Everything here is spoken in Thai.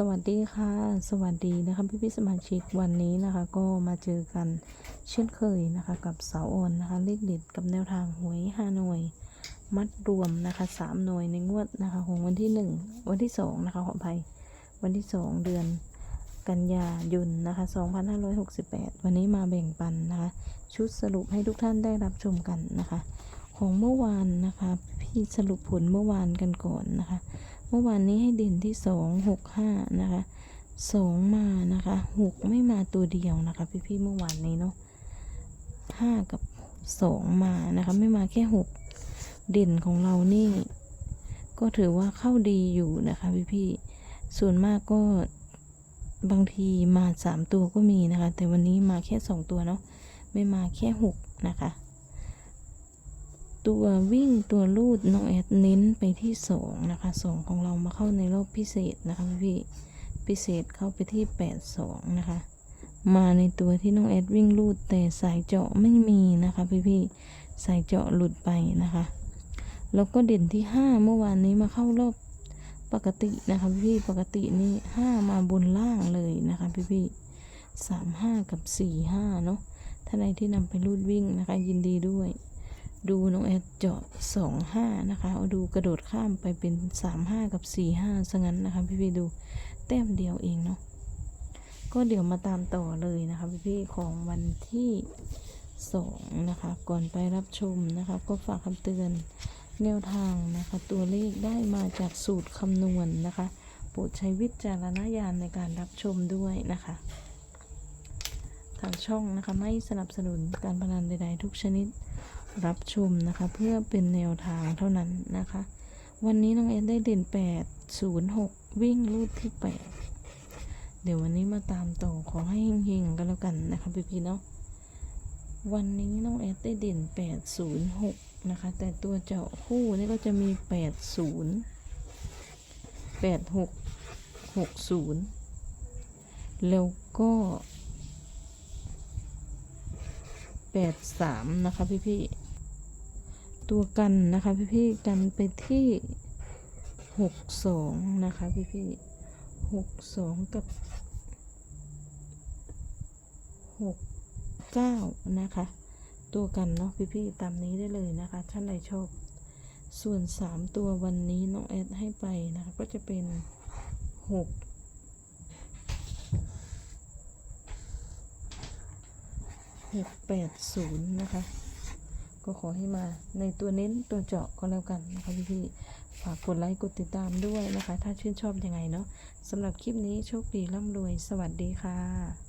สวัสดีค่ะ สวัสดีนะคะพี่พี่สมาชิกวันนี้นะคะ ก็มาเจอกันเช่นเคยนะคะ กับเสาออนนะคะเลขเด็ดกับแนวทางหวยห้าหน่วย มัดรวมนะคะสามหน่วยในงวดนะคะของวันที่หนึ่งวันที่สองนะคะขออภัยวันที่สองเดือนกันยายนนะคะ 2568 วันนี้มาแบ่งปันนะคะ ชุดสรุปให้ทุกท่านได้รับชมกันนะคะ ของเมื่อวานนะคะ พี่สรุปผลเมื่อวานกันก่อนนะคะ มื่อวานนี้ให้เด่นที่สองหกห้านะคะสองมานะคะหกไม่มาตัวเดียวนะคะ พี่ๆเมื่อวานนี้เนาะห้ากับสองมานะคะ ไม่มาแค่หกเด่นของเรานี่ ก็ถือว่าเข้าดีอยู่นะคะพี่ๆส่วนมากก็บางทีมาสามตัวก็มีนะคะ แต่วันนี้มาแค่สองตัวเนาะไม่มาแค่หกนะคะ ตัววิ่งตัวลูดน้องแอดเน้นไปที่สองนะคะสองของเรามาเข้าในรอบพิเศษนะคะพี่พิเศษเข้าไปที่แปดสองนะคะ มาในตัวที่น้องแอดวิ่งลูดแต่สายเจาะไม่มีนะคะพี่ๆสายเจาะหลุดไปนะคะแล้วก็เด่นที่ห้าเมื่อวานนี้มาเข้ารอบปกตินะคะพี่ๆปกตินี่ห้ามาบนล่างเลยนะคะพี่ๆสามห้ากับสี่ห้าเนาะถ้าใดที่นำไปรูดวิ่งนะคะยินดีด้วย ดูน้องแอดเจาะสองห้านะคะเอาดูกระโดดข้ามไปเป็นสามห้ากับสี่ห้าซะงั้นนะคะ พี่ๆดูแต้มเดียวเองเนาะก็เดี๋ยวมาตามต่อเลยนะคะพี่ๆของวันที่สองนะคะ ก่อนไปรับชมนะคะ ก็ฝากคำเตือนแนวทางนะคะ ตัวเลขได้มาจากสูตรคำนวณนะคะโปรดใช้วิจารณญาณในการรับชมด้วยนะคะทางช่องนะคะไม่สนับสนุนการพนันใดๆทุกชนิด รับชมนะคะ เพื่อเป็นแนวทางเท่านั้นนะคะ วันนี้น้องเอ็นได้เด่น 8 0 6 วิ่งรูดที่ 8 เดี๋ยววันนี้มาตามต่อขอให้เฮงๆกันแล้วกันนะคะพี่ๆเนาะวันนี้น้องเอสได้เด่น 8 0 6 นะคะ แต่ตัวเจาะคู่นี่ก็จะมี 8 0 8 6 6 0 แล้วก็ 8 3 นะคะพี่ๆ ตัวกันนะคะพี่พี่ๆกันไปที่หกสองนะคะพี่พี่หกสองกับหกเก้านะคะ ตัวกันเนาะพี่พี่ๆตามนี้ได้เลยนะคะท่านใดชอบส่วนสามตัววันนี้น้องแอดให้ไปนะคะก็จะเป็นหกหกแปดศูนย์นะคะ ก็ขอให้มาในตัวเน้นตัวเจาะก็แล้วกันนะคะพี่ๆฝากกดไลค์กดติดตามด้วยนะคะ ถ้าชื่นชอบยังไงเนาะสำหรับคลิปนี้โชคดีร่ำรวย สวัสดีค่ะ